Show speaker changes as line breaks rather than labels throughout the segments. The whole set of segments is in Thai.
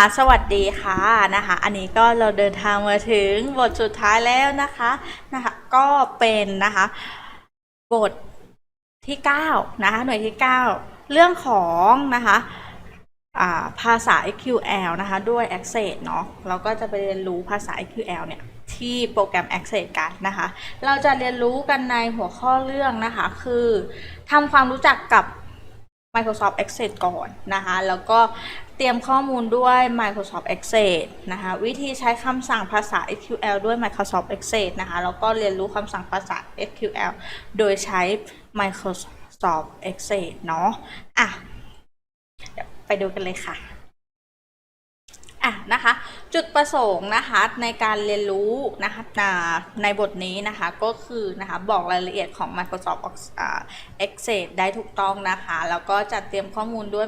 ะสวัสดีค่ะนะคะ อันนี้ก็เราเดินทางมาถึงบทสุดท้ายแล้วนะคะนะคะ ก็เป็นนะคะบทที่9นะคะหน่วยที่ 9 เรื่องของนะคะาภาษา SQL นะคะ ด้วย Access เนาะเราก็จะไปเรียนรู้ภาษา SQL เนี่ย ที่โปรแกรม Access กันนะคะ เราจะเรียนรู้กันในหัวข้อเรื่องนะคะ คือทำความรู้จักกับ Microsoft Access ก่อนนะคะ แล้วก็ เตรียมข้อมูลด้วย Microsoft Access นะคะวิธีใช้คำสั่งภาษา SQL ด้วย Microsoft Access นะคะแล้วก็เรียนรู้คำสั่งภาษา SQL โดยใช้ Microsoft Access เนาะอะไปดูกันเลยค่ะอะนะคะจุดประสงค์นะคะในการเรียนรู้นะคะในบทนี้นะคะก็คือนะคะบอกรายละเอียดของ Microsoft Access ได้ถูกต้องนะคะ แล้วก็จัดเตรียมข้อมูลด้วย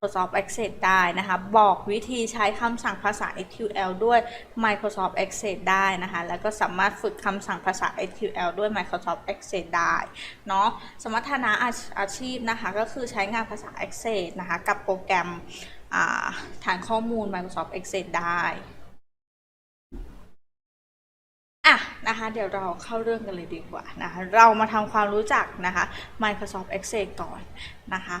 Microsoft Access ได้นะคะ บอกวิธีใช้คำสั่งภาษา SQL ด้วย Microsoft Access ได้นะคะ แล้วก็สามารถฝึกคำสั่งภาษา SQL ด้วย Microsoft Access ได้เนาะ สมรรถนะอาอาชีพนะคะ ก็คือใช้งานภาษา Access นะคะ กับโปรแกรมาฐานข้อมูล Microsoft Access ได้อะนะคะเดี๋ยวเราเข้าเรื่องกันเลยดีกว่านะคะเรามาทำความรู้จักนะคะ Microsoft Access ก่อนนะคะ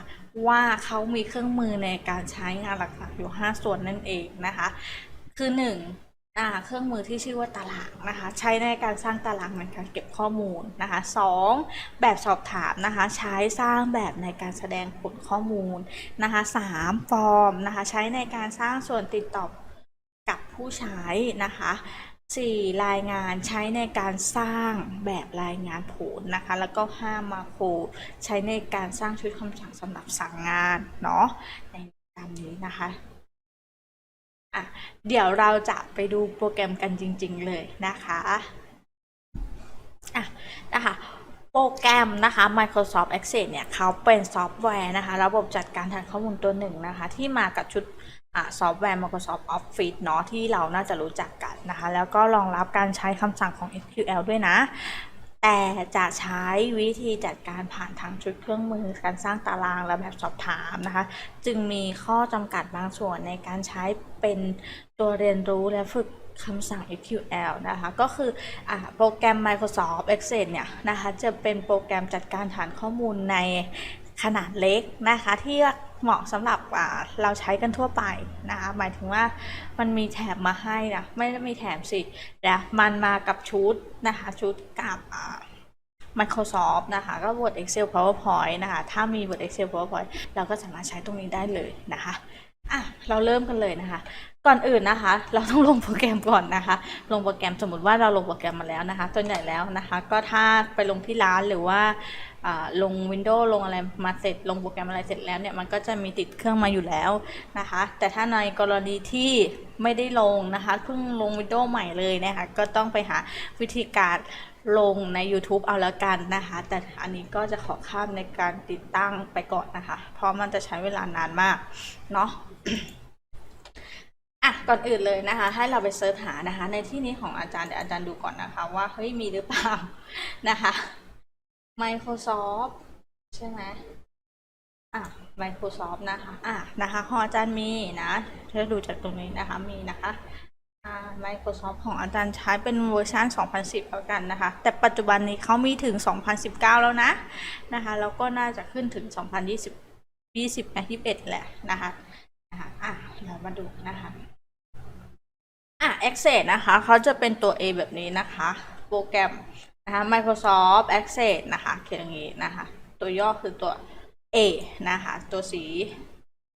ว่าเขามีเครื่องมือในการใช้งานหลักๆอยู่ 5 ส่วนนั่นเองนะคะ คือ 1 อ่าเครื่องมือที่ชื่อว่าตารางนะคะ ใช้ในการสร้างตารางในการเก็บข้อมูลนะคะ 2. แบบสอบถามนะคะ ใช้สร้างแบบในการแสดงผลข้อมูลนะคะ 3. ฟอร์มนะคะ ใช้ในการสร้างส่วนติดต่อกับผู้ใช้นะคะ 4. รายงานใช้ในการสร้างแบบรายงานผลนะคะ แล้วก็ 5 มาโครใช้ในการสร้างชุดคำสั่งสำหรับสั่งงานเนาะในตามนี้นะคะอะเดี๋ยวเราจะไปดูโปรแกรมกันจริง ๆ เลยนะคะอะนะคะโปรแกรมนะคะ Microsoft Access เนี่ยเขาเป็นซอฟต์แวร์นะคะ ระบบจัดการฐานข้อมูลตัวหนึ่งนะคะ ที่มากับชุด ซอฟต์แวร์ Microsoft Office เนาะที่เราน่าจะรู้จักกันนะคะ แล้วก็รองรับการใช้คำสั่งของ SQL ด้วยนะ แต่จะใช้วิธีจัดการผ่านทางชุดเครื่องมือ การสร้างตารางและแบบสอบถามนะคะ จึงมีข้อจำกัดบางส่วนในการใช้เป็นตัวเรียนรู้และฝึกคำสั่ง SQL นะคะ ก็คืออโปรแกรม Microsoft Access เนี่ยนะคะ จะเป็นโปรแกรมจัดการฐานข้อมูลใน ขนาดเล็กนะคะที่เหมาะสำหรับเราใช้กันทั่วไปนะคะหมายถึงว่ามันมีแถบมาให้นะไม่ได้มีแถบสินะมันมากับชุดนะคะชุดกับ Microsoft นะคะก็ Word Excel PowerPoint นะคะถ้ามี Word Excel PowerPoint เราก็สามารถใช้ตรงนี้ได้เลยนะคะ อะเราเริ่มกันเลยนะคะ ก่อนอื่นนะคะ เราต้องลงโปรแกรมก่อนนะคะ ลงโปรแกรมสมมติว่าเราลงโปรแกรมมาแล้วนะคะส่วนใหญ่แล้วนะคะ ก็ถ้าไปลงที่ร้านหรือว่าอ่าลง Windows ลงอะไรมาเสร็จ ลงโปรแกรมอะไรเสร็จแล้วเนี่ยมันก็จะมีติดเครื่องมาอยู่แล้วนะคะ แต่ถ้าในกรณีที่ไม่ได้ลงนะคะเพิ่งลง Windows ใหม่เลยนะคะก็ต้องไปหาวิธีการลงใน YouTube เอาแล้วกันนะคะ แต่อันนี้ก็จะขอข้ามในการติดตั้งไปก่อนนะคะ เพราะมันจะใช้เวลานานมากเนาะ อะก่อนอื่นเลยนะคะ ให้เราไปเสิร์ชหานะคะ ในที่นี้ของอาจารย์เดี๋ยวอาจารย์ดูก่อนนะคะ ว่าเฮ้ยมีหรือเปล่านะคะ Microsoft ใช่ไหมอะ Microsoft นะคะ อะนะคะของอาจารย์มีนะถ้าดูจากตรงนี้นะคะมีนะคะอ่า Microsoft ของอาจารย์ใช้เป็นเวอร์ชัน2010แล้วกันนะคะ แต่ปัจจุบันนี้เขามีถึง 2019 แล้วนะนะคะ แล้วก็น่าจะขึ้นถึง 2020 20นะ21แหละนะคะ นะคะอะเรามาดูนะคะอะ Access นะคะเขาจะเป็นตัว A แบบนี้นะคะ โปรแกรมนะคะ Microsoft Access นะคะเขียนอย่างนี้นะคะ ตัวย่อคือตัว A นะคะ ตัวสี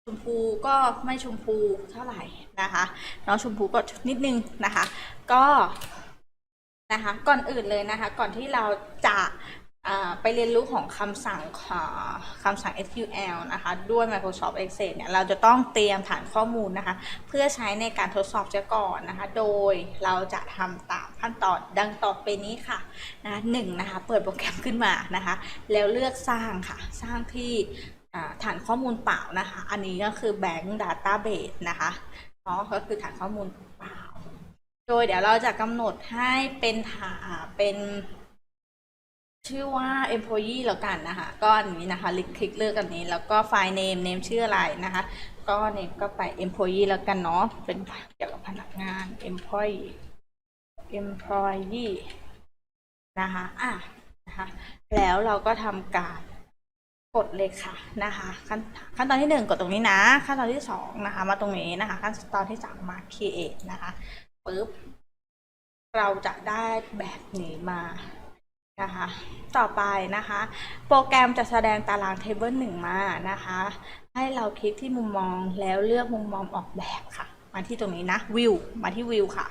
ชมพูก็ไม่ชมพูเท่าไหร่นะคะน้องชมพูก็นิดนึงนะคะ ก็นะคะก่อนอื่นเลยนะคะ ก่อนที่เราจะ ไปเรียนรู้ของคำสั่งคำสั่ง SQL นะคะด้วย Microsoft Access เนี่ยเราจะต้องเตรียมฐานข้อมูลนะคะ เพื่อใช้ในการทดสอบเสียก่อนนะคะ โดยเราจะทำตามขั้นตอนดังต่อไปนี้ค่ะนะหนึ่งนะคะเปิดโปรแกรมขึ้นมานะคะ แล้วเลือกสร้างค่ะ สร้างที่ฐานข้อมูลเปล่านะคะ อันนี้ก็คือ Bank Database นะคะเนาะก็คือฐานข้อมูลเปล่า โดยเดี๋ยวเราจะกำหนดให้เป็นฐานเป็น ชื่อว่า employee แล้วกันนะคะ ก็อันนี้นะคะคลิกเลือกอันนี้ แล้วก็ไฟล์ name name ชื่ออะไรนะคะ ก็นี่ก็ไป employee แล้วกันเนาะ เป็นเกี่ยวกับพนักงาน employee employee นะคะ อะนะคะ แล้วเราก็ทำการกดเลยค่ะนะคะ ขั้นขั้นตอนที่หนึ่งกดตรงนี้นะ ขั้นตอนที่สองนะคะ มาตรงนี้นะคะ ขั้นตอนที่สามมา create นะคะปึ๊บเราจะได้แบบนี้มา นะคะต่อไปนะคะ โปรแกรมจะแสดงตารางเทเบิลหนึ่งมานะคะ ให้เราคลิกที่มุมมองแล้วเลือกมุมมองออกแบบค่ะ มาที่ตรงนี้นะวิวมาที่วิวค่ะ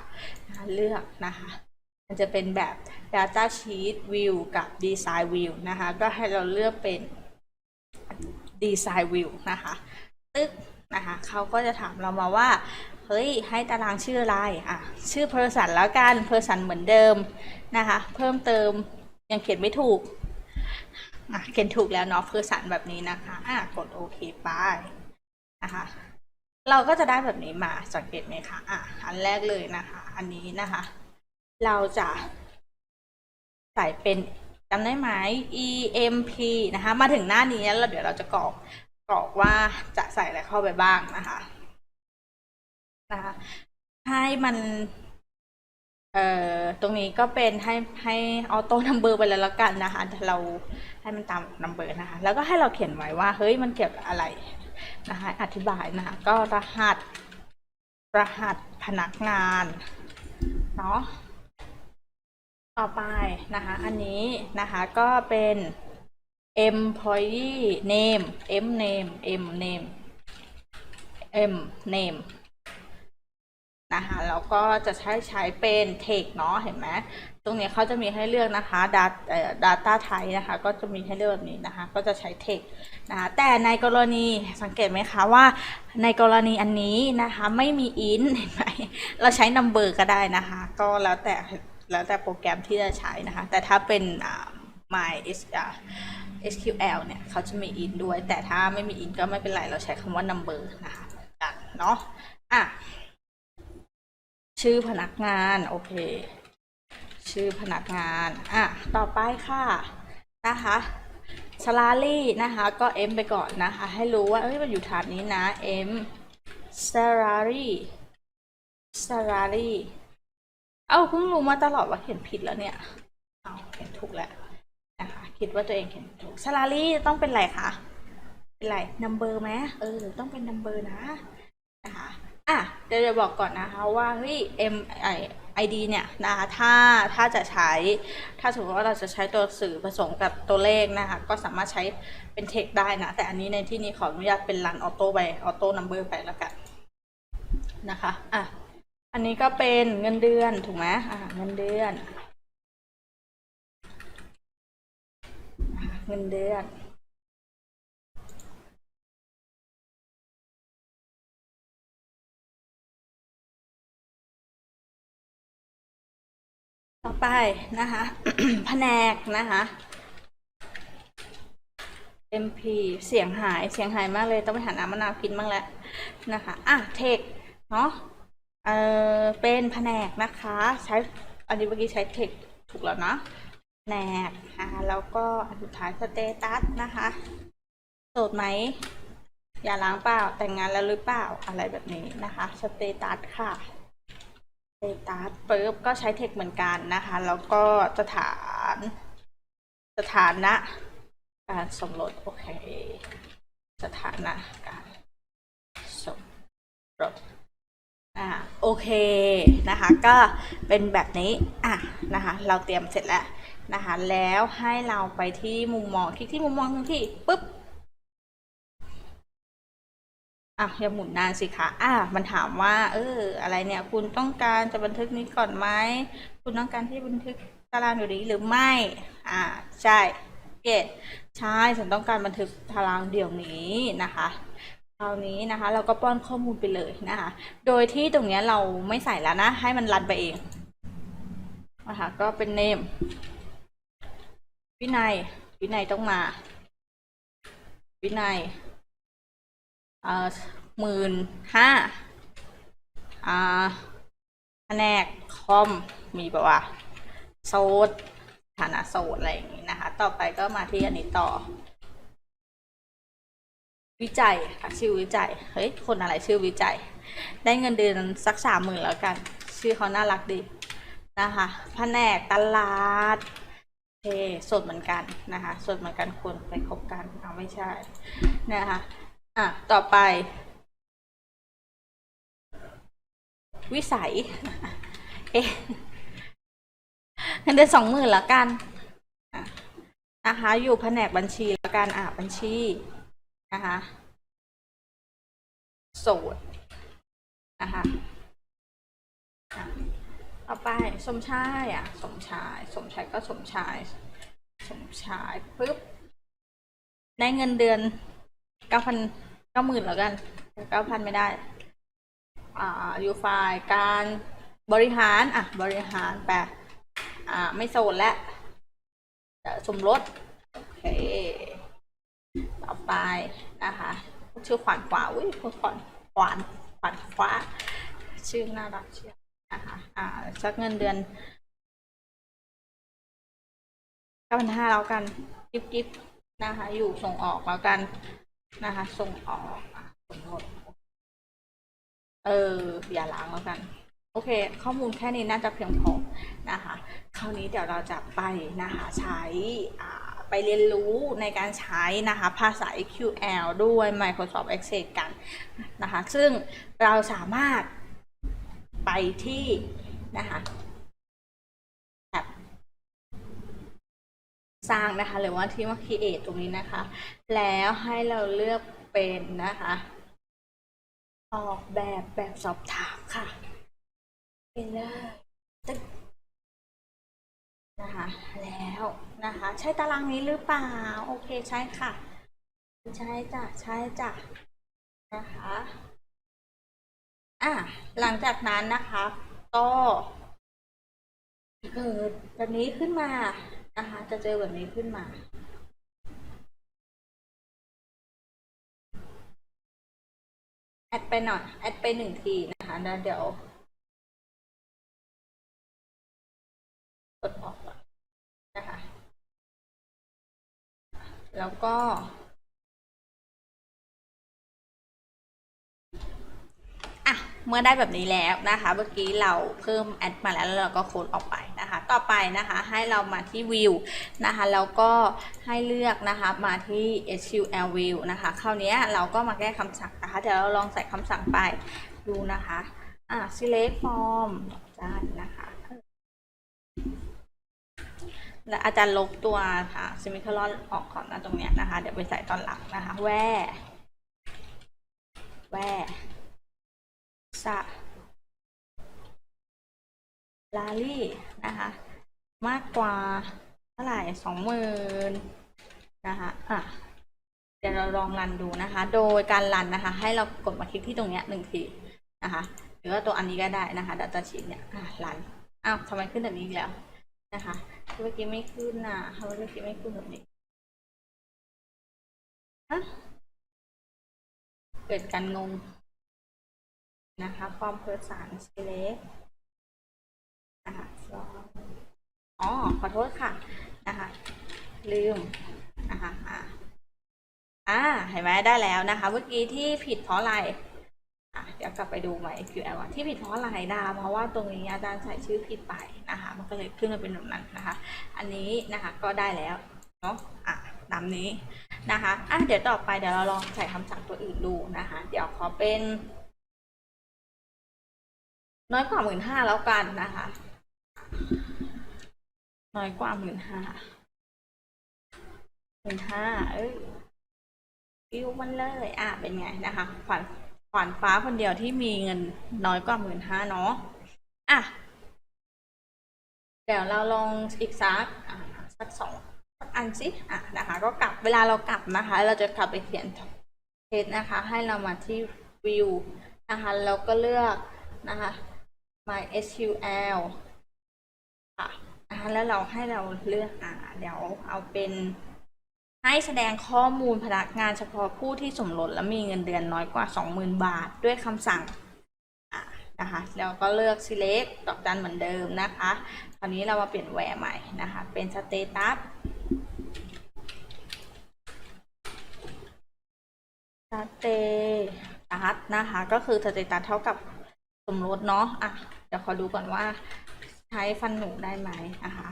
นะเลือกนะคะ มันจะเป็นแบบ Data Sheet View กับ Design View นะคะ ก็ให้เราเลือกเป็น Design View นะคะตึ๊กนะคะเขาก็จะถามเรามาว่าเฮ้ย ให้ตารางชื่ออะไรอะ ชื่อ person แล้วกัน person เหมือนเดิมนะคะ เพิ่มเติม ยังเขียนไม่ถูก อะเขียนถูกแล้วเนาะ person แบบนี้นะคะ อะกดโอเคไปนะคะ เราก็จะได้แบบนี้มาสังเกตไหมคะ อะอันแรกเลยนะคะ อันนี้นะคะ เราจะใส่เป็นจำได้ไหม EMP นะคะ มาถึงหน้านี้แล้วเดี๋ยวเราจะกรอกกรอกว่าจะใส่อะไรเข้าไปบ้างนะคะ นะคะ ให้มัน ตรงนี้ก็เป็นให้ให้ออโต้นัมเบอร์ไปแล้วละกันนะคะเราให้มันตามนัมเบอร์นะคะแล้วก็ให้เราเขียนไว้ว่าเฮ้ยมันเกี่ยวกับอะไรนะคะอธิบายนะคะก็รหัสรหัสพนักงานเนาะต่อไปนะคะอันนี้นะคะก็เป็น employee name m name m name m name นะคะแล้วก็จะใช้ใช้เป็น text เนาะเห็นไหมตรงนี้เขาจะมีให้เลือกนะคะ data เอ่อ data type นะคะ ก็จะมีให้เลือกแบบนี้นะคะ ก็จะใช้ text นะคะแต่ในกรณีสังเกตไหมคะว่าในกรณีอันนี้นะคะไม่มี int เห็นไหมเราใช้ number ก็ได้นะคะ ก็แล้วแต่แล้วแต่โปรแกรมที่จะใช้นะคะ แต่ถ้าเป็นอ่า my s a s q l เนี่ยเขาจะมี int ด้วย แต่ถ้าไม่มี int ก็ไม่เป็นไรเราใช้คำว่า number นะคะกันเนาะอะ ชื่อพนักงาน โอเค ชื่อพนักงาน อะ ต่อไปค่ะ นะคะ salary นะคะ ก็ m ไปก่อนนะคะ ให้รู้ว่า เอ้ย มันอยู่ฐานนี้นะ m salary salary เอ้าเพิ่งรู้มาตลอดว่าเขียนผิดแล้วเนี่ย เอาเขียนถูกแล้วนะคะ คิดว่าตัวเองเขียนถูก salary ต้องเป็นอะไรคะ เป็นอะไร number ไหมเออ ต้องเป็น number นะ นะคะ อะเดี๋ยวจะบอกก่อนนะคะว่าเฮ้ย M I ID เนี่ยนะคะถ้าถ้าจะใช้ถ้าสมมติว่าเราจะใช้ตัวสื่อผสมกับตัวเลขนะคะก็สามารถใช้เป็น text ได้นะ แต่อันนี้ในที่นี้ขออนุญาตเป็น run auto ไป auto number ไปแล้วกันนะคะอะอันนี้ก็เป็นเงินเดือนถูกไหมอ่าเงินเดือน เงินเดือน ต่อไปนะคะแผนกนะคะ MP เสียงหายเสียงหายมากเลยต้องไปหาน้ำมะนาวกินบ้างแล้วนะคะอะเทคเนาะเออเป็นแผนกนะคะ ใช้อันนี้เมื่อกี้ใช้เทคถูกแล้วนะแผนกอะแล้วก็อันสุดท้ายสเตตัสนะคะโสดไหมอย่าล้างเปล่าแต่งงานแล้วหรือเปล่าอะไรแบบนี้นะคะสเตตัสค่ะ เตตัสปุ๊บก็ใช้เทคเหมือนกันนะคะ แล้วก็สถาน สถานะการสมรสโอเค สถานะการสมรสอ่าโอเคนะคะ ก็เป็นแบบนี้อะนะคะ เราเตรียมเสร็จแล้วนะคะ แล้วให้เราไปที่มุมมองคลิกที่มุมมองที่ปุ๊บ อะอย่าหมุนนานสิคะอะมันถามว่า เออ อะไรเนี่ย คุณต้องการจะบันทึกนี้ก่อนไหมคุณต้องการที่บันทึกตารางอยู่นี้หรือไม่ อ่าใช่เกตใช่ฉันต้องการบันทึกตารางเดี๋ยวนี้นะคะคราวนี้นะคะ เราก็ป้อนข้อมูลไปเลยนะคะ โดยที่ตรงเนี้ยเราไม่ใส่แล้วนะ ให้มันรันไปเองนะคะก็เป็นเนมวินัยวินัยต้องมา วินัย อ่อหมื่นห้าอ่าแผนกคอมมีปะวะโซดฐานะโซดอะไรอย่างงี้นะคะ ต่อไปก็มาที่อันนี้ต่อ วิจัยค่ะชื่อวิจัย เฮ้ย คนอะไรชื่อวิจัย ได้เงินเดือนสักสามหมื่นแล้วกัน ชื่อเขาน่ารักดีนะคะแผนกตลาดเคสดเหมือนกันนะคะสดเหมือนกันควรไปคบกันเอาไม่ใช่นะคะ อะ ต่อไป วิสัย เอ๊ะเงินเดือนสองหมื่นล้วกันอะนะคะ อยู่แผนกบัญชีแล้วกันอะบัญชีนะคะโสดนะคะอะต่อไปสมชายอะ สมชาย สมชายก็สมชาย สมชายปึ๊บได้เงินเดือนเก้าพัน เก้าหมื่นแล้วกันเก้าพันไม่ได้ อ่าอยู่ฝ่ายการบริหาร อะ บริหารแปลอ่า ไม่โสดแล้วแต่สมรส โอเค ต่อไปนะคะ ชื่อขวัญฟ้าอุ้ยขวัญขวัญขวัญฟ้าชื่อน่ารักเชียวนะคะ อ่าสักเงินเดือนเก้าพันห้าแล้วกัน กิบกิบนะคะ อยู่ส่งออกแล้วกัน นะคะ ส่งออกอะสมรสเอออย่าล้างแล้วกัน โอเค ข้อมูลแค่นี้น่าจะเพียงพอนะคะ คราวนี้เดี๋ยวเราจะไปนะคะใช้ไปเรียนรู้ในการใช้นะคะภาษา SQL ด้วย Microsoft Excel กันนะคะ ซึ่งเราสามารถไปที่นะคะแท็บ สร้างนะคะ หรือว่าที่ว่า create ตรงนี้นะคะ แล้วให้เราเลือกเป็นนะคะ ออกแบบแบบสอบถามค่ะ เป็นเลยตึ๊กนะคะ แล้วนะคะ ใช่ตารางนี้หรือเปล่า โอเคใช่ค่ะ ใช่จ้ะใช่จ้ะนะคะอะหลังจากนั้นนะคะ ก็เกิดแบบนี้ขึ้นมา นะคะ จะเจอแบบนี้ขึ้นมา แอดไปหน่อย แอดไปหนึ่งทีนะคะแล้วเดี๋ยวกดออกก่อนนะคะ แล้วก็อะเมื่อได้แบบนี้แล้วนะคะ เมื่อกี้เราเพิ่มแอดมาแล้วแล้วเราก็โค้ดออกไป นะคะ ต่อไปนะคะให้เรามาที่วิวนะคะแล้วก็ให้เลือกนะคะมาที่ SQL view นะคะคราวนี้เราก็มาแก้คำสั่งนะคะเดี๋ยวเราลองใส่คำสั่งไปดูนะคะอะ select form ได้นะคะและอาจารย์ลบตัวค่ะ semicolon ออกก่อนนะตรงเนี้ยนะคะ เดี๋ยวไปใส่ตอนหลังนะคะ แว่ แว่สะ ลาลี่นะคะ มากกว่าเท่าไหร่สองหมื่นนะคะอะเดี๋ยวเราลองรันดูนะคะ โดยการรันนะคะ ให้เรากดมาคลิกที่ตรงเนี้ยหนึ่งทีนะคะ หรือว่าตัวอันนี้ก็ได้นะคะดัตตาชีตเนี่ยอะรันอ้าวทำไมขึ้นแบบนี้แล้วนะคะเมื่อกี้ไม่ขึ้นน่ะทำไมเมื่อกี้ไม่ขึ้นแบบนี้ฮะเกิดการงงนะคะ ความเพอร์สานสเล็ก นะคะอ๋อขอโทษค่ะนะคะ ลืมนะคะอ่าอ่าเห็นไหมได้แล้วนะคะ เมื่อกี้ที่ผิดเพราะอะไรอะเดี๋ยวกลับไปดูใหม่ QL ว่าที่ผิดเพราะอะไรนะเพราะว่าตรงนี้อาจารย์ใส่ชื่อผิดไปนะคะ มันก็เลยขึ้นมาเป็นแบบนั้นนะคะ อันนี้นะคะก็ได้แล้วเนาะอะตามนี้นะคะอะเดี๋ยวต่อไปเดี๋ยวเราลองใส่คำสั่งตัวอื่นดูนะคะ เดี๋ยวขอเป็น น้อยกว่าหมื่นห้าแล้วกันนะคะ น้อยกว่าหมื่นห้าหมื่นห้าเอ้ยอิวมันเลยอะเป็นไงนะคะ ขวัญขวัญฟ้าคนเดียวที่มีเงินน้อยกว่าหมื่นห้าเนาะอะ เดี๋ยวเราลองอีกสักอะสักสองสักอันสิอะนะคะ ก็กลับเวลาเรากลับนะคะ เราจะกลับไปเขียนเทสนะคะ ให้เรามาที่วิวนะคะแล้วก็เลือกนะคะ my SQL ค่ะแล้วเราให้เราเลือกอ่าเดี๋ยวเอาเป็นให้แสดงข้อมูลพนักงานเฉพาะผู้ที่สมรสและมีเงินเดือนน้อยกว่า 20,000 บาท ด้วยคำสั่งะนะคะแล้วก็เลือก select ดอกจันเหมือนเดิมนะคะคราวนี้เรามาเปลี่ยนแวร์ใหม่นะคะเป็น status สตัสเตตัสนะคะ ก็คือสเตตัสเท่ากับสมรสเนาะอะเดี๋ยวขอดูก่อนว่า ใช้ฟันหนูได้ไหมนะคะ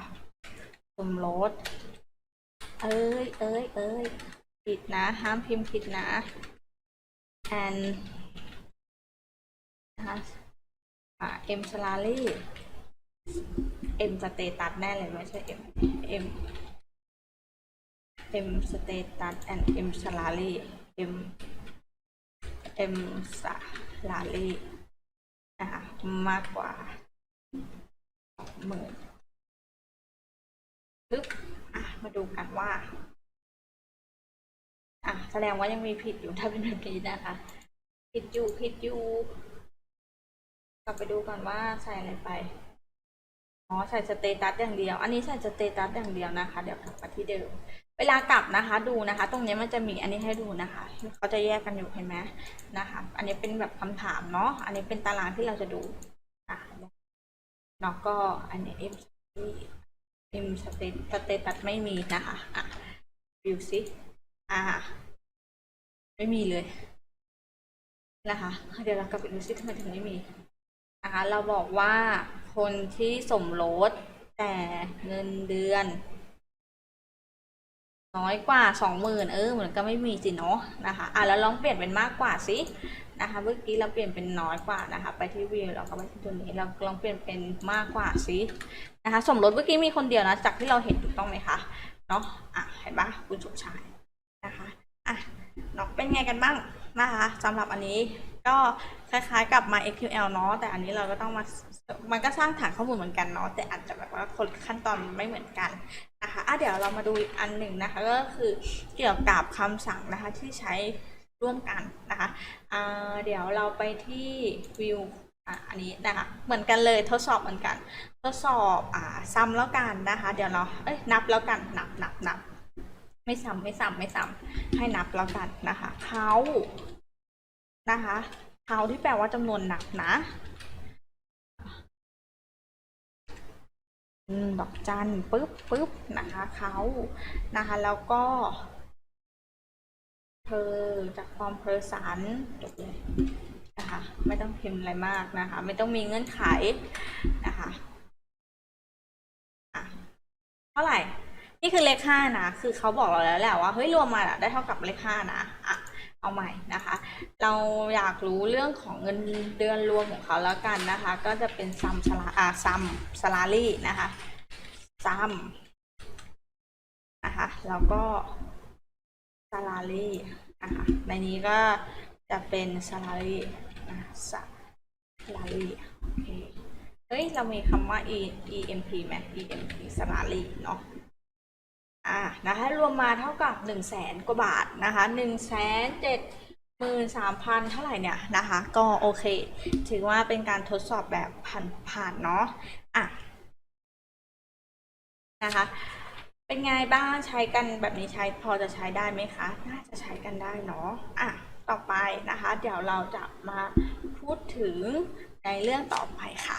สมรสเอ้ยเอ้ยเอ้ยผิดนะ ห้ามพิมพ์ผิดนะ and นะคะอ่า M salary M สเตตัสแน่เลยไม่ใช่ M M M status and M salary M M salary นะคะมากกว่า หมื่นปึ๊บอะมาดูกันว่า อะแสดงว่ายังมีผิดอยู่ถ้าเป็นแบบนี้นะคะ ผิดอยู่ผิดอยู่ กลับไปดูก่อนว่าใส่อะไรไปอ๋อใส่สเตตัสอย่างเดียว อันนี้ใส่สเตตัสอย่างเดียวนะคะ เดี๋ยวกลับมาที่เดิม เวลากลับนะคะ ดูนะคะ ตรงนี้มันจะมีอันนี้ให้ดูนะคะเขาจะแยกกันอยู่เห็นไหมนะคะ อันนี้เป็นแบบคำถามเนาะอันนี้เป็นตารางที่เราจะดูอะ เนาะก็อันนี้ M เอ็มสเตสเตตัสไม่มีนะคะอะวิวซิอ่า ไม่มีเลยนะคะ เดี๋ยวเรากลับไปดูซิทำไมถึงไม่มีนะคะเราบอกว่าคนที่สมรสแต่เงินเดือน น้อยกว่าสองหมื่นเออเหมือนก็ไม่มีสิเนาะนะคะอะแล้วลองเปลี่ยนเป็นมากกว่าสินะคะเมื่อกี้เราเปลี่ยนเป็นน้อยกว่านะคะไปที่วิวเราก็ไปที่ตัวนี้เราลองเปลี่ยนเป็นมากกว่าสินะคะสมรสเมื่อกี้มีคนเดียวนะจากที่เราเห็นถูกต้องไหมคะเนาะอะเห็นปะคุณสุชายนะคะอะเนาะเป็นไงกันบ้างนะคะสำหรับอันนี้ ก็คล้ายๆกับ MySQL เนาะแต่อันนี้เราก็ต้องมา มันก็สร้างฐานข้อมูลเหมือนกันเนาะแต่อาจจะแบบว่าคนขั้นตอนไม่เหมือนกันนะคะอะเดี๋ยวเรามาดูอีกอันหนึ่งนะคะ ก็คือเกี่ยวกับคำสั่งนะคะที่ใช้ร่วมกันนะคะอ่าเดี๋ยวเราไปที่วิวอะอันนี้นะคะเหมือนกันเลยทดสอบเหมือนกัน ทดสอบอ่าซ้ำแล้วกันนะคะ เดี๋ยวเราเอ้ยนับแล้วกันนับนับนับไม่ซ้ำไม่ซ้ำไม่ซ้ำให้นับแล้วกันนะคะเขา นะคะเขาที่แปลว่าจำนวนหนับนะดอกจันปึ๊บปึ๊บนะคะเขานะคะ แล้วก็เพอจากความเพอสันจบเลยนะคะ ไม่ต้องพิมพ์อะไรมากนะคะ ไม่ต้องมีเงื่อนไขนะคะอะเท่าไหร่ นี่คือเลขห้านะ คือเขาบอกเราแล้วแหละว่าเฮ้ยรวมมาได้เท่ากับเลขห้านะอะ เอาใหม่นะคะ เราอยากรู้เรื่องของเงินเดือนรวมของเขาแล้วกันนะคะ ก็จะเป็นซัมสลาอาซัมสลารี่นะคะซัมนะคะแล้วก็สลารี่นะคะในนี้ก็จะเป็นสลารี่นะสลารี่โอเคเฮ้ย เรามีคำว่า e emp ไหม emp สลารี่เนาะ อ่านะคะรวมมาเท่ากับ1นึ่งแสนกว่าบาทนะคะ1นึ่งแสนเจ็ดหมื่นสามพันเท่าไหร่เนี่ยนะคะ ก็โอเค ถือว่าเป็นการทดสอบแบบผ่านผ่านเนาะอะนะคะเป็นไงบ้างใช้กันแบบนี้ใช้พอจะใช้ได้ไหมคะ น่าจะใช้กันได้เนาะอะต่อไปนะคะ เดี๋ยวเราจะมาพูดถึงในเรื่องต่อไปค่ะ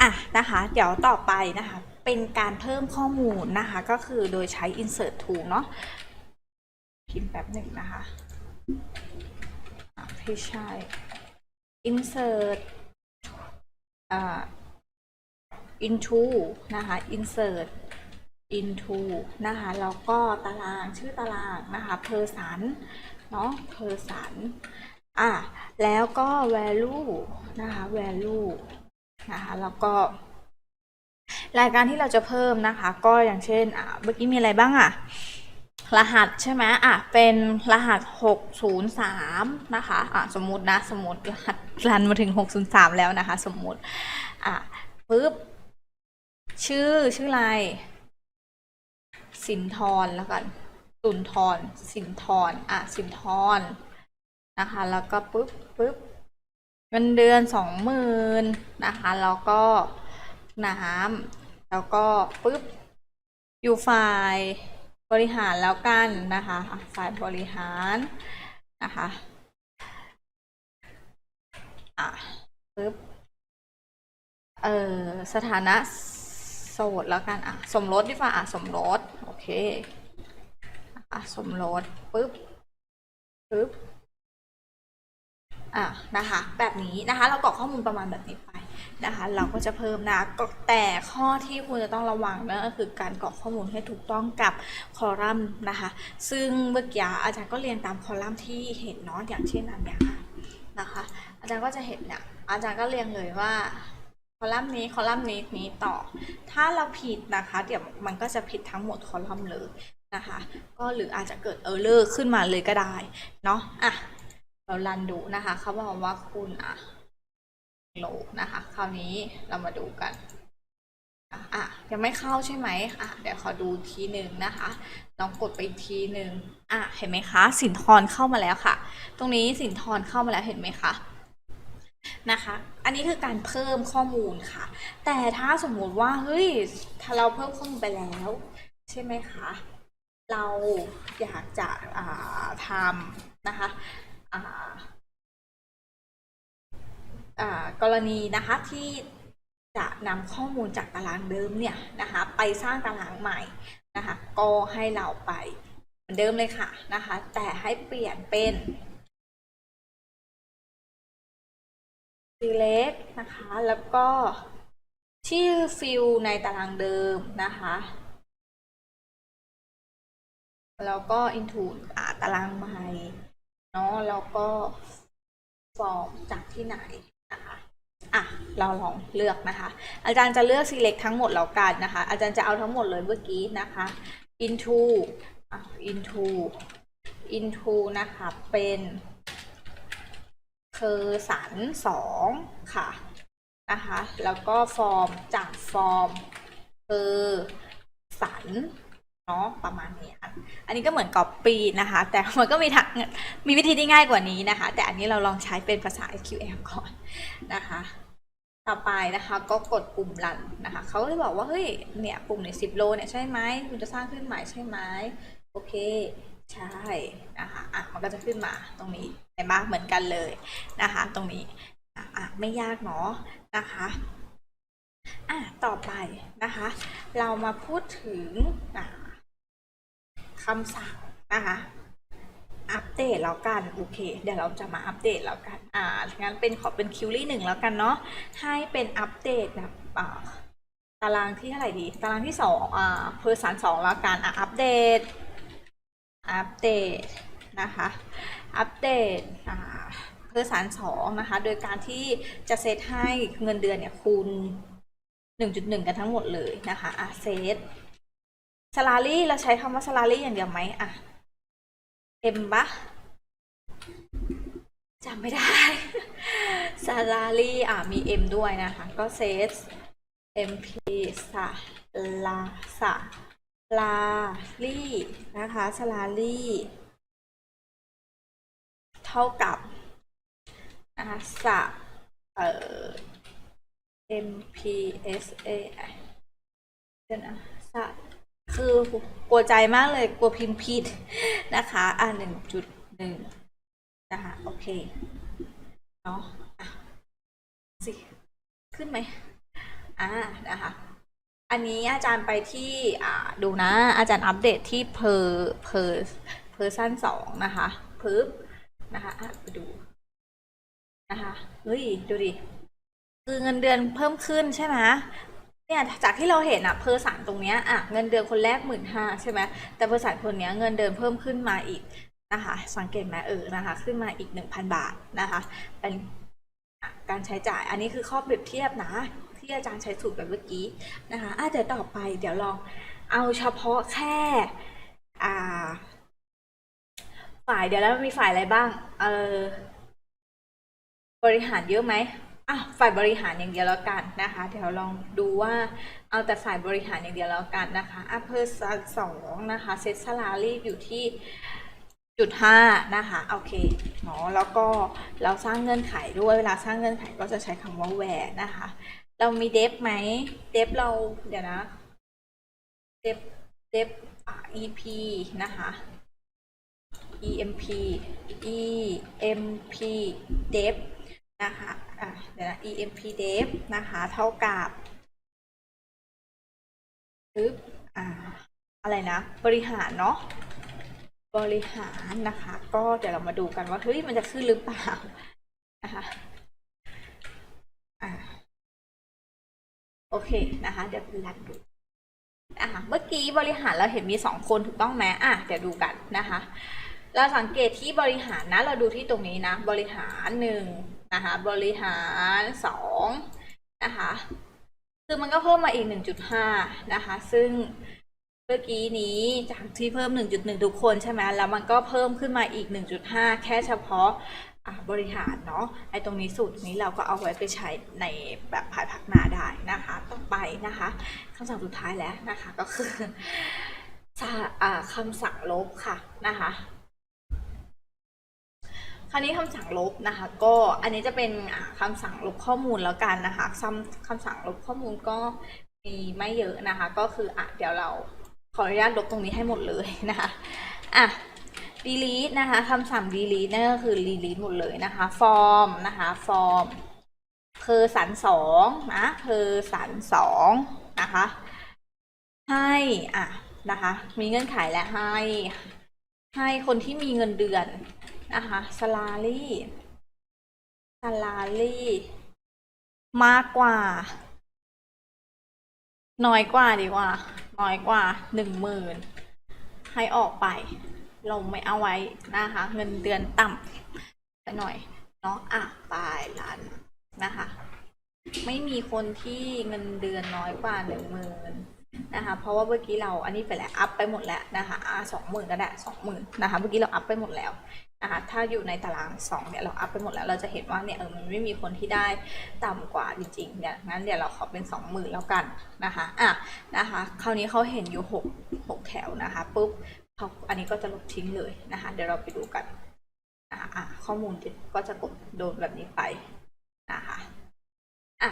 อะนะคะ เดี๋ยวต่อไปนะคะ เป็นการเพิ่มข้อมูลนะคะ ก็คือโดยใช้ insert tool เนาะพิมพ์แป๊บหนึ่งนะคะอะไม่ใช่ insert อ่า into นะคะ insert into นะคะแล้วก็ตารางชื่อตารางนะคะ person เนาะ person อะแล้วก็ value นะคะ value นะคะแล้วก็ รายการที่เราจะเพิ่มนะคะ ก็อย่างเช่นเมื่อกี้มีอะไรบ้างอะรหัสใช่ไหมอะ เป็นรหัส 603 นะคะ อะ สมมตินะ สมมติรหัสรันมาถึง 603 แล้วนะคะ สมมติ อะปึ๊บ ชื่อ ชื่ออะไร สินทรแล้วกัน สุนทร สินทร อะ สินทร นะคะ แล้วก็ปึ๊บปึ๊บ เงินเดือนสองหมื่นนะคะ แล้วก็ น้ำแล้วก็ปุ๊บอยู่ฝ่ายบริหารแล้วกันนะคะอะฝ่ายบริหารนะคะอะปุ๊บเอ่อสถานะโสดแล้วกันอะสมรสดีกว่าอะสมรสโอเคอะสมรสปุ๊บปึ๊บอะนะคะ แบบนี้นะคะ เรากรอกข้อมูลประมาณแบบนี้ไป นะคะเราก็จะเพิ่มนะแต่ข้อที่คุณจะต้องระวังนะก็คือการกรอกข้อมูลให้ถูกต้องกับคอลัมน์นะคะซึ่งเมื่อกี้อาจารย์ก็เรียนตามคอลัมน์ที่เห็นเนาะอย่างเช่นอันเนี้ยค่ะนะคะอาจารย์ก็จะเห็นเนี่ยอาจารย์ก็เรียงเลยว่าคอลัมน์นี้คอลัมน์นี้นี้ต่อ ถ้าเราผิดนะคะ เดี๋ยวมันก็จะผิดทั้งหมดคอลัมน์เลยนะคะ ก็หรืออาจจะเกิดเออร์เลอร์ขึ้นมาเลยก็ได้ เนาะอะ เรารันดูนะคะเขาบอกว่าคุณอะ โหลนะคะ คราวนี้เรามาดูกันอะยังไม่เข้าใช่ไหมอะเดี๋ยวขอดูทีหนึ่งนะคะลองกดไปทีหนึ่งอะเห็นไหมคะ สินทรเข้ามาแล้วค่ะ ตรงนี้สินทรเข้ามาแล้วเห็นไหมคะนะคะ อันนี้คือการเพิ่มข้อมูลค่ะ แต่ถ้าสมมุติว่า เฮ้ย ถ้าเราเพิ่มข้อมูลไปแล้ว ใช่ไหมคะ เราอยากจะอ่าทำนะคะอ่า กรณีนะคะที่จะนำข้อมูลจากตารางเดิมเนี่ยนะคะไปสร้างตารางใหม่นะคะก็ให้เราไปเหมือนเดิมเลยค่ะนะคะแต่ให้เปลี่ยนเป็น select นะคะแล้วก็ชื่อฟิลในตารางเดิมนะคะแล้วก็ into อ่าตารางใหม่เนาะแล้วก็ฟอร์มจากที่ไหน อะเราลองเลือกนะคะ อาจารย์จะเลือก select ทั้งหมดแล้วกันนะคะ อาจารย์จะเอาทั้งหมดเลยเมื่อกี้นะคะ into into into นะคะ เป็นเคอร์สันสองค่ะ นะคะ แล้วก็ฟอร์มจากฟอร์มเคอร์สัน เนาะประมาณนี้อันนี้ก็เหมือนก๊อปปี้นะคะ แต่มันก็มีทางมีวิธีที่ง่ายกว่านี้นะคะ แต่อันนี้เราลองใช้เป็นภาษา SQL ก่อนนะคะ ต่อไปนะคะก็กดปุ่มรันนะคะเขาก็จะบอกว่าเฮ้ยเนี่ยปุ่มใน10โลเนี่ยใช่ไหมคุณจะสร้างขึ้นใหม่ใช่ไหมโอเคใช่นะคะอะมันก็จะขึ้นมาตรงนี้เห็นไหมเหมือนกันเลยนะคะ ตรงนี้อะไม่ยากเนาะนะคะอะต่อไปนะคะ เรามาพูดถึงอะ คำสั่งนะคะอัปเดตแล้วกันโอเค เดี๋ยวเราจะมาอัปเดตแล้วกันอ่างั้นเป็นขอเป็นคิวรี่หนึ่งแล้วกันเนาะให้เป็นอัปเดตแบบอ่าตารางที่เท่าไหร่ดี ตารางที่สองอ่าเพอร์สันสองแล้วกันอะอัปเดตอัปเดตนะคะอัปเดตอ่าเพอร์สันสองนะคะโดยการที่จะเซตให้เงินเดือนเนี่ยคูณ1.1 กันทั้งหมดเลยนะคะอะเซต salary เราใช้คำว่า salary อย่างเดียวไหมอะ M ปะจำไม่ได้ salary อะ มี M ด้วยนะคะ ก็เซต MP สาลาสาลาลี่นะคะ salary เท่ากับนะคะสะเอ่อ MPSA เดี๋ยวนะสะ คือกลัวใจมากเลยกลัวพิมพ์ผิดนะคะ อ่าหนึ่งจุดหนึ่งนะคะโอเคเนาะสิขึ้นไหมอ่านะคะอันนี้อาจารย์ไปที่อ่าดูนะ อาจารย์อัปเดตที่เพอเพอเพอสั้นสองนะคะปึ๊บนะคะอะไปดูนะคะเฮ้ยดูดิคือเงินเดือนเพิ่มขึ้นใช่ไหม เนี่ยจากที่เราเห็นอะเพอร์สันตรงเนี้ยอะเงินเดือนคนแรกหมื่นห้าใช่ไหมแต่เพอร์สันคนเนี้ยเงินเดือนเพิ่มขึ้นมาอีกนะคะ สังเกตไหมเออนะคะ ขึ้นมาอีกหนึ่งพันบาทนะคะ เป็นการใช้จ่ายอันนี้คือข้อเปรียบเทียบนะ ที่อาจารย์ใช้สูตรแบบเมื่อกี้นะคะอะเดี๋ยวต่อไปเดี๋ยวลองเอาเฉพาะแค่อ่าฝ่ายเดี๋ยวแล้วมีฝ่ายอะไรบ้าง เออบริหารเยอะไหม อะฝ่ายบริหารอย่างเดียวแล้วกันนะคะเดี๋ยวลองดูว่าเอาแต่ฝ่ายบริหารอย่างเดียวแล้วกันนะคะอะเพอร์ซัสองนะคะเซ็ตสลารีอยู่ที่จุดห้านะคะโอเคเนาะแล้วก็เราสร้างเงื่อนไขด้วยเวลาสร้างเงื่อนไขก็จะใช้คำว่าแวร์นะคะ เรามีเดฟไหมเดฟเราเดี๋ยวนะเดฟเดฟ EP นะคะ EMP EMP def นะคะะเดี๋ยวนะ EMP def นะคะ เท่ากับปึ๊บอ่าอะไรนะ บริหารเนาะบริหารนะคะ ก็เดี๋ยวเรามาดูกันว่าเฮ้ยมันจะขึ้นหรือเปล่านะคะอ่าโอเคนะคะ เดี๋ยวรันดูอะเมื่อกี้บริหารเราเห็นมีสองคนถูกต้องไหมอะเดี๋ยวดูกันนะคะ เราสังเกตที่บริหารนะ เราดูที่ตรงนี้นะ บริหารหนึ่ง นะคะบริหารสองนะคะคือมันก็เพิ่มมาอีก 1.5 นะคะ ซึ่งเมื่อกี้นี้จากที่เพิ่ม 1.1 ทุกคนใช่ไหมแล้วมันก็เพิ่มขึ้นมาอีก 1.5 แค่เฉพาะบริหารเนาะไอ้ตรงนี้สูตรนี้เราก็เอาไว้ไปใช้ในแบบภายภาคหน้าได้นะคะต่อไปนะคะคำสั่งสุดท้ายแล้วนะคะก็คืออคำสั่งลบค่ะนะคะ คราวนี้คำสั่งลบนะคะ ก็อันนี้จะเป็นอ่าคำสั่งลบข้อมูลแล้วกันนะคะคำคำสั่งลบข้อมูลก็มีไม่เยอะนะคะ ก็คืออะเดี๋ยวเราขออนุญาตลบตรงนี้ให้หมดเลยนะคะอะ delete นะคะคำสั่ง delete นั่นก็คือ delete หมดเลยนะคะ form นะคะ form เพอสันสองนะเพอสันสองนะคะ ให้อะนะคะ มีเงื่อนไขและให้ ให้คนที่มีเงินเดือน นะคะ salary salary มากกว่า น้อยกว่าดีกว่า น้อยกว่าหนึ่งหมื่นให้ออกไป เราไม่เอาไว้นะคะ เงินเดือนต่ำไปหน่อยเนาะอะตายลันนะคะ ไม่มีคนที่เงินเดือนน้อยกว่าหนึ่งหมื่นนะคะ เพราะว่าเมื่อกี้เราอันนี้ไปแล้วอัพไปหมดแล้วนะคะอะสองหมื่นก็ได้สองหมื่นนะคะ เมื่อกี้เราอัพไปหมดแล้ว นะคะถ้าอยู่ในตารางสองเนี่ยเราอัพไปหมดแล้วเราจะเห็นว่าเนี่ยเออมันไม่มีคนที่ได้ต่ำกว่าจริงๆเนี่ยงั้นเดี๋ยวเราขอเป็นสองหมื่นแล้วกันนะคะอะนะคะคราวนี้เขาเห็นอยู่หกหกแถวนะคะปุ๊บเขาอันนี้ก็จะลบทิ้งเลยนะคะเดี๋ยวเราไปดูกันนะคะอะข้อมูลก็จะกดโดนแบบนี้ไปนะคะอะ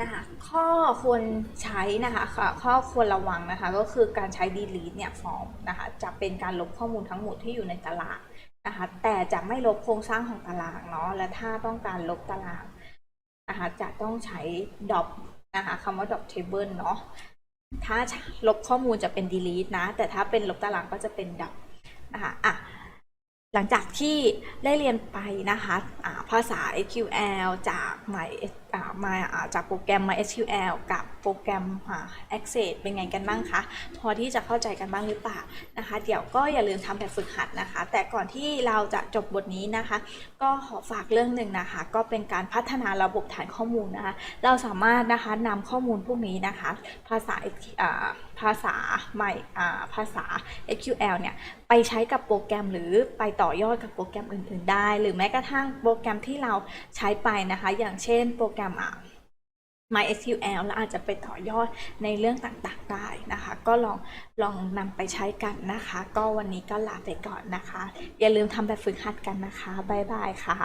นะคะข้อควรใช้นะคะข้อควรระวังนะคะก็คือการใช้ delete เนี่ยฟอร์มนะคะจะเป็นการลบข้อมูลทั้งหมดที่อยู่ในตารางนะคะแต่จะไม่ลบโครงสร้างของตารางเนาะและถ้าต้องการลบตารางนะคะจะต้องใช้ dot นะคะคำว่า dot table เนาะถ้าลบข้อมูลจะเป็น delete นะ แต่ถ้าเป็นลบตารางก็จะเป็น dot นะคะอะหลังจากที่ได้เรียนไปนะคะอ่าภาษา SQL จาก My อ่มาจากโปรแกรม MySQL กับโปรแกรม Access เป็นไงกันบ้างคะ พอที่จะเข้าใจกันบ้างหรือเปล่านะคะ เดี๋ยวก็อย่าลืมทำแบบฝึกหัดนะคะ แต่ก่อนที่เราจะจบบทนี้นะคะ ก็ขอฝากเรื่องหนึ่งนะคะ ก็เป็นการพัฒนาระบบฐานข้อมูลนะคะ เราสามารถนะคะนำข้อมูลพวกนี้นะคะ ภาษาภาษาใหม่ภาษา SQL เนี่ยไปใช้กับโปรแกรมหรือไปต่อยอดกับโปรแกรมอื่น ๆ ได้ หรือแม้กระทั่งโปรแกรมที่เราใช้ไปนะคะ อย่างเช่นโปรแกรมรม MySQL แล้วอาจจะไปต่อยอดในเรื่องต่างๆได้นะคะ ก็ลองลองนำไปใช้กันนะคะ ก็วันนี้ก็ลาไปก่อนนะคะ อย่าลืมทำแบบฝึกหัดกันนะคะ บ๊ายบายค่ะ